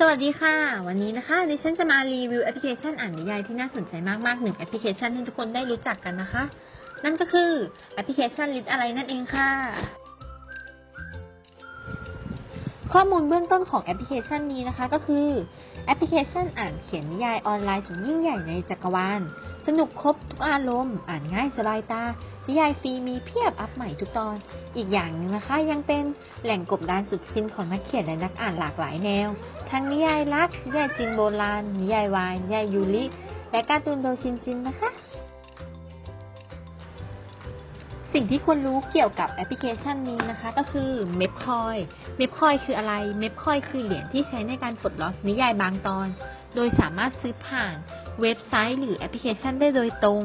สวัสดีค่ะ วันนี้นะคะดิฉันจะมารีวิวแอปพลิเคชันอ่านนิยายที่น่าสนใจมากๆหนึ่งแอปพลิเคชันที่ทุกคนได้รู้จักกันนะคะ นั่นก็คือแอปพลิเคชันลิสอะไรนั่นเองค่ะ ข้อมูลเบื้องต้นของแอปพลิเคชันนี้นะคะ ก็คือแอปพลิเคชันอ่านเขียนนิยายออนไลน์สุดยิ่งใหญ่ในจักรวาล สนุกครบทุกอารมณ์ อ่านง่ายสบายตา นิยายฟรีมีเพียบอัพใหม่ทุกตอน อีกอย่างหนึ่งนะคะ ยังเป็นแหล่งกบดานสุดฟินของนักเขียนและนักอ่านหลากหลายแนว ทั้งนิยายรัก นิยายจีนโบราณ นิยายวาย นิยายยูริ และการ์ตูนโดชินจินนะคะ สิ่งที่ควรรู้เกี่ยวกับแอปพลิเคชันนี้นะคะ ก็คือเมพคอยเมพคอยคืออะไรเมพคอยคือเหรียญที่ใช้ในการปลดล็อกนิยายบางตอน โดยสามารถซื้อผ่านเว็บไซต์หรือแอปพลิเคชันได้โดยตรง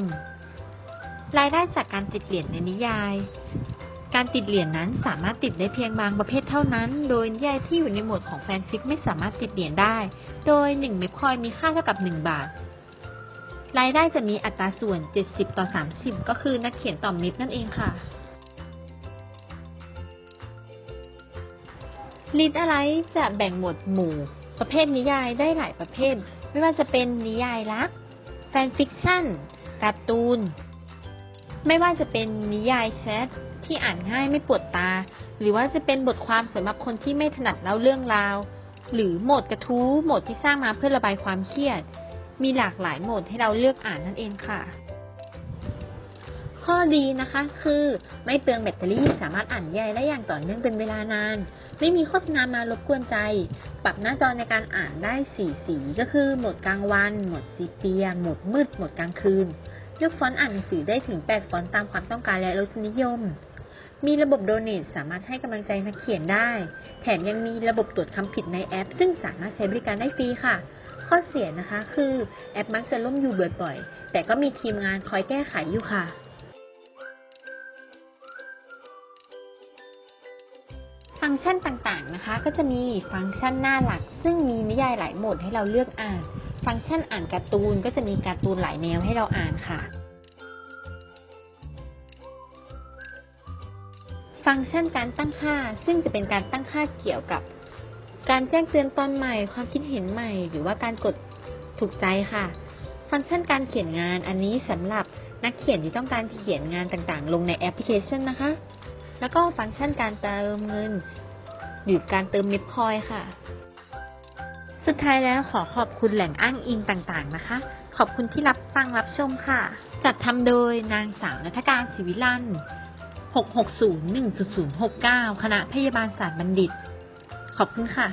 รายได้จากการติดเหรียญในนิยาย การติดเหรียญนั้นสามารถติดได้เพียงบางประเภทเท่านั้น โดยนิยายที่อยู่ในหมวดของแฟนฟิกไม่สามารถติดเหรียญได้ โดย1เมพคอยมีค่าเท่ากับ 1 บาท รายได้จะมีอัตราส่วน 70 ต่อ 30 ก็คือนักเขียนต่อมิตรนั่นเองค่ะ ลิดอะไรจะแบ่งหมวดหมู่ ประเภทนิยายได้หลายประเภท ไม่ว่าจะเป็นนิยายรัก แฟนฟิกชั่น การ์ตูน ไม่ว่าจะเป็นนิยายแชทที่อ่านง่ายไม่ปวดตา หรือว่าจะเป็นบทความสำหรับคนที่ไม่ถนัดเล่าเรื่องราว หรือโหมดกระทู้โหมดที่สร้างมาเพื่อระบายความเครียด มีหลากหลายโหมดให้เราเลือกอ่านนั่นเองค่ะ ข้อดีนะคะคือไม่เปลืองแบตเตอรี่สามารถอ่านนิยายได้อย่างต่อเนื่องเป็นเวลานาน ไม่มีโฆษณามารบกวนใจ ปรับหน้าจอในการอ่านได้4สีก็คือโหมดกลางวัน โหมดซีเปีย โหมดมืด โหมดกลางคืน เลือกฟอนต์อ่านหนังสือได้ถึง 8 ฟอนต์ตามความต้องการและรสนิยมมีระบบโดเน t สามารถให้กำลังใจนักเขียนได้ แถมยังมีระบบตรวจคำผิดในแอป ซึ่งสามารถใช้บริการได้ฟรีค่ะ ข้อเสียนะคะ คือแอปมักจะล่มอยู่บ่อยๆ แต่ก็มีทีมงานคอยแก้ไขอยู่ค่ะ ฟังก์ชันต่างๆนะคะ ก็จะมีฟังก์ชันหน้าหลัก ซึ่งมีนิยายหลายโหมดให้เราเลือกอ่าน ฟังก์ชันอ่านการ์ตูนก็จะมีการ์ตูนหลายแนวให้เราอ่านค่ะฟังก์ชันการตั้งค่า ซึ่งจะเป็นการตั้งค่าเกี่ยวกับ การแจ้งเตือนตอนใหม่ ความคิดเห็นใหม่ หรือว่าการกดถูกใจค่ะ ฟังก์ชันการเขียนงานอันนี้สำหรับนักเขียนที่ต้องการเขียนงานต่างๆ ลงในแอปพลิเคชันนะคะ แล้วก็ฟังก์ชันการเติมเงิน หรือการเติมเม็ดคอยค่ะ สุดท้ายแล้วขอขอบคุณแหล่งอ้างอิงต่างๆนะคะ ขอบคุณที่รับฟังรับชมค่ะ จัดทำโดยนางสาวนัฐการศิวิลัน6601069 คณะพยาบาลศาสตร์บัณฑิต ขอบคุณค่ะ